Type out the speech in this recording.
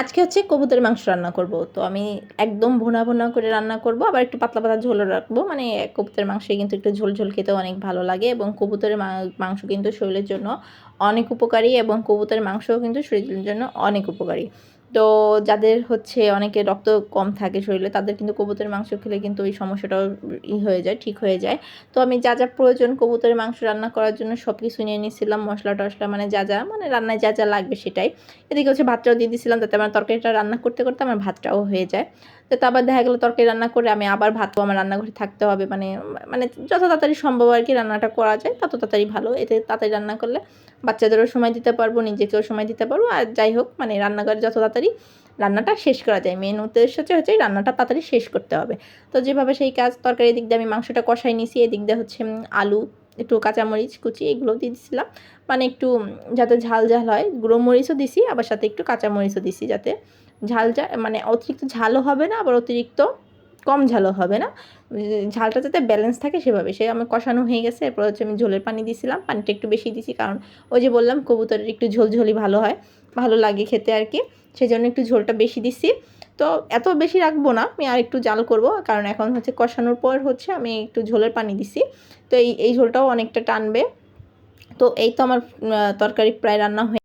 আজকে হচ্ছে কবুতরের মাংস রান্না করব। তো আমি একদম ভোনা ভোনা করে রান্না করব, আবার একটু পাতলা পাতলা ঝোল রাখব। মানে কবুতরের মাংসে কিন্তু একটু ঝোল ঝোল খেতে অনেক ভালো লাগে এবং কবুতরের মাংস কিন্তু শরীরের জন্য অনেক উপকারী এবং কবুতরের মাংসও কিন্তু শরীরের জন্য অনেক উপকারী। তো যাদের হচ্ছে অনেকে রক্ত কম থাকে শরীরে, তাদের কিন্তু কবুতরের মাংস খেলে কিন্তু ওই সমস্যাটাও ই হয়ে যায়, ঠিক হয়ে যায়। তো আমি যা যা প্রয়োজন কবুতরের মাংস রান্না করার জন্য সব কিছু নিয়ে নিয়েছিলাম মশলা টশলা মানে যা যা মানে রান্নায় যা যা লাগবে সেটাই। এদিকে হচ্ছে ভাতটাও দিয়ে দিয়েছিলাম তাতে আমার তরকারিটা রান্না করতে করতে আমার ভাতটাও হয়ে যায়। তো আবার দেখা গেলো তরকারি রান্না করে আমি আবার ভাতও আমার রান্নাঘরে থাকতে হবে। মানে মানে যত তাড়াতাড়ি সম্ভব আর কি রান্নাটা করা যায়, তত তাড়াতাড়ি ভালো। এতে তাড়াতাড়ি রান্না করলে বাচ্চাদেরও সময় দিতে পারব, নিজেকেও সময় দিতে পারব। আর যাই হোক মানে রান্নাঘরে যত তাড়াতাড়ি রান্নাটা শেষ করা যায়। মেন উদ্দেশ্য হচ্ছে হচ্ছে রান্নাটা তাড়াতাড়ি শেষ করতে হবে। তো যেভাবে সেই কাজ তরকারি দিক দিয়ে আমি মাংসটা কষাই নিয়েছি এদিক দিয়ে হচ্ছে আলু, একটু কাঁচামরিচ, কুচি এগুলো দিয়ে দিছিলাম। মানে একটু যাতে ঝাল ঝাল হয়, গুঁড়ো মরিচও দিছি, আবার সাথে একটু কাঁচামরিচও দিছি যাতে। ঝাল যা মানে অতিরিক্ত ঝালও হবে না, আবার অতিরিক্ত কম ঝালও হবে না। ঝালটা যাতে ব্যালেন্স থাকে সেভাবে, সে আমার কষানো হয়ে গেছে। এরপর হচ্ছে আমি ঝোলের পানি দিয়েছিলাম, পানিটা একটু বেশি দিছি কারণ ওই যে বললাম, কবুতরের একটু ঝোল ঝোলই ভালো হয়, ভালো লাগে খেতে আর কি। সেই জন্য একটু ঝোলটা বেশি দিছি। তো এত বেশি রাখব না, আমি আর একটু জাল করব, কারণ এখন হচ্ছে কষানোর পর হচ্ছে আমি একটু ঝোলের পানি দিছি। তো এই এই ঝোলটাও অনেকটা টানবে। তো এই তো আমার তরকারি প্রায় রান্না হয়ে